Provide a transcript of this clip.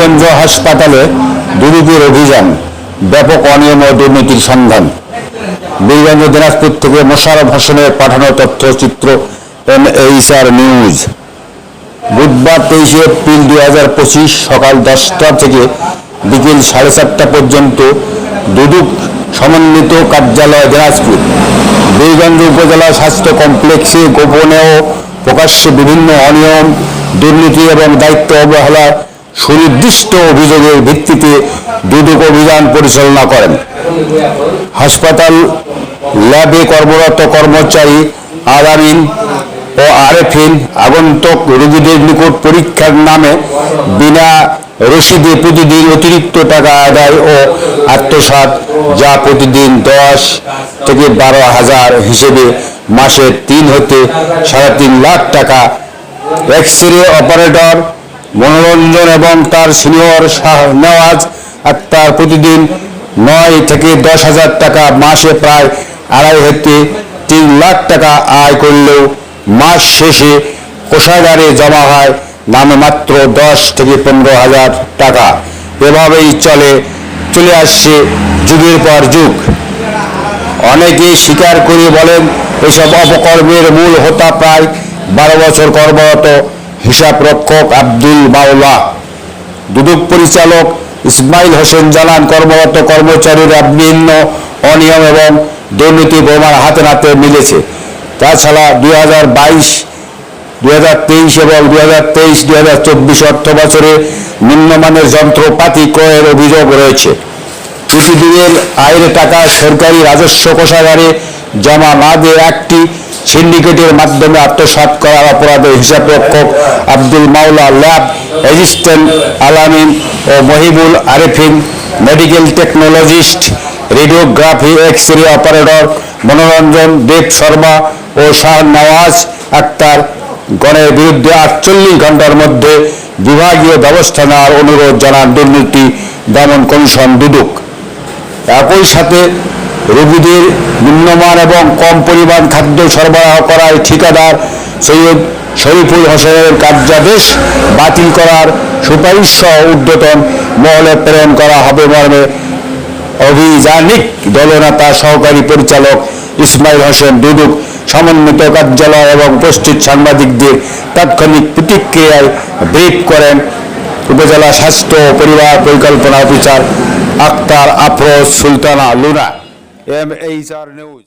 বীরগঞ্জ হাসপাতালে দুর্নীতির অভিযান, ব্যাপক অনিয়ম ও দুর্নীতির সন্ধান। বীরগঞ্জ দিনাজপুর থেকে মোশারফ হোসেনের পাঠানো তথ্যচিত্র এনএইচআর নিউজ। বুধবার তেইশে এপ্রিল দুই হাজার পঁচিশ সকাল দশটা থেকে বিকেল সাড়ে চারটা পর্যন্ত দুদুক সমন্বিত কার্যালয় দিনাজপুর। বীরগঞ্জ উপজেলা স্বাস্থ্য কমপ্লেক্সে গোপনে ও প্রকাশ্যে বিভিন্ন অনিয়ম, দুর্নীতি এবং দায়িত্ব অবহেলা সুনির্দিষ্ট অভিযোগের ভিত্তিতে দুদক অভিযান পরিচালনা করেন। হাসপাতাল ল্যাবে কর্মরত কর্মচারী আলামিন ও আরেফিন আগন্তুক রোগীদের নিকট পরীক্ষার নামে বিনা রসিদে প্রতিদিন অতিরিক্ত টাকা আদায় ও আত্মসাৎ যা প্রতিদিন দশ থেকে বারো হাজার হিসেবে মাসে তিন হতে সাড়ে তিন লাখ টাকা। এক্স রে অপারেটর মনোরঞ্জন এবং তার সিনিয়র নেওয়াজ আক্তার প্রতিদিন নয় থেকে দশ হাজার টাকা মাসে প্রায় আড়াই হতে তিন লাখ টাকা আয় করলেও মাস শেষে কোষাগারে জমা হয় নামে মাত্র দশ থেকে পনেরো হাজার টাকা। এভাবেই চলে চলে আসছে যুগের পর যুগ। অনেকে স্বীকার করে বলেন, এসব অপকর্মের মূল হোতা প্রায় বারো বছর কর্মরত। হিসাব রক্ষক আব্দুল মাওলা, দুদক পরিচালক ইসমাইল হোসেন জানান কর্মরত কর্মচারীরা বিভিন্ন অনিয়ম এবং দুর্নীতি প্রমাণ হাতে নাতে মিলেছে। তাছাড়া দুই হাজার বাইশ, দুই হাজার তেইশ এবং দুই হাজার তেইশ, দুই হাজার চব্বিশ অর্থ বছরে নিম্নমানের যন্ত্রপাতি ক্রয়ের অভিযোগ রয়েছে। প্রতিদিনের আয়ের টাকা সরকারি রাজস্ব কোষাগারে জমা না দিয়ে একটি সিন্ডিকেটের মাধ্যমে আত্মসাৎ করার অপরাধে হিসাবরক্ষক আব্দুল মাওলা ল্যাব অ্যাসিস্ট্যান্ট আলামিন ও Mohibul Arefin, medical technologist, radiography X ray operator Monoranjan Deb Sharma ও শাহ নওয়াজ আক্তার। গণের বিরুদ্ধে আটচল্লিশ ঘণ্টার মধ্যে বিভাগীয় ব্যবস্থা নেওয়ার অনুরোধ জানান দুর্নীতি দমন কমিশন দুদক। একই সাথে রোগীদের নিম্নমান এবং কম পরিমাণ খাদ্য সরবরাহ করায় ঠিকাদার সৈয়দ শরীফুল হোসেনের কার্যাদেশ বাতিল করার সুপারিশ সহ ঊর্ধ্বতন মহলে প্রেরণ করা হবে মর্মে অভিযানিক দলনেতা সহকারী পরিচালক ইসমাইল হোসেন দুদুক, সমন্বিত কার্যালয় এবং উপস্থিত সাংবাদিকদের তাৎক্ষণিক প্রতিক্রিয়ায় ব্রিফ করেন উপজেলা স্বাস্থ্য ও পরিবার পরিকল্পনা officer Akhtar Afroz Sultana Luna. M H R news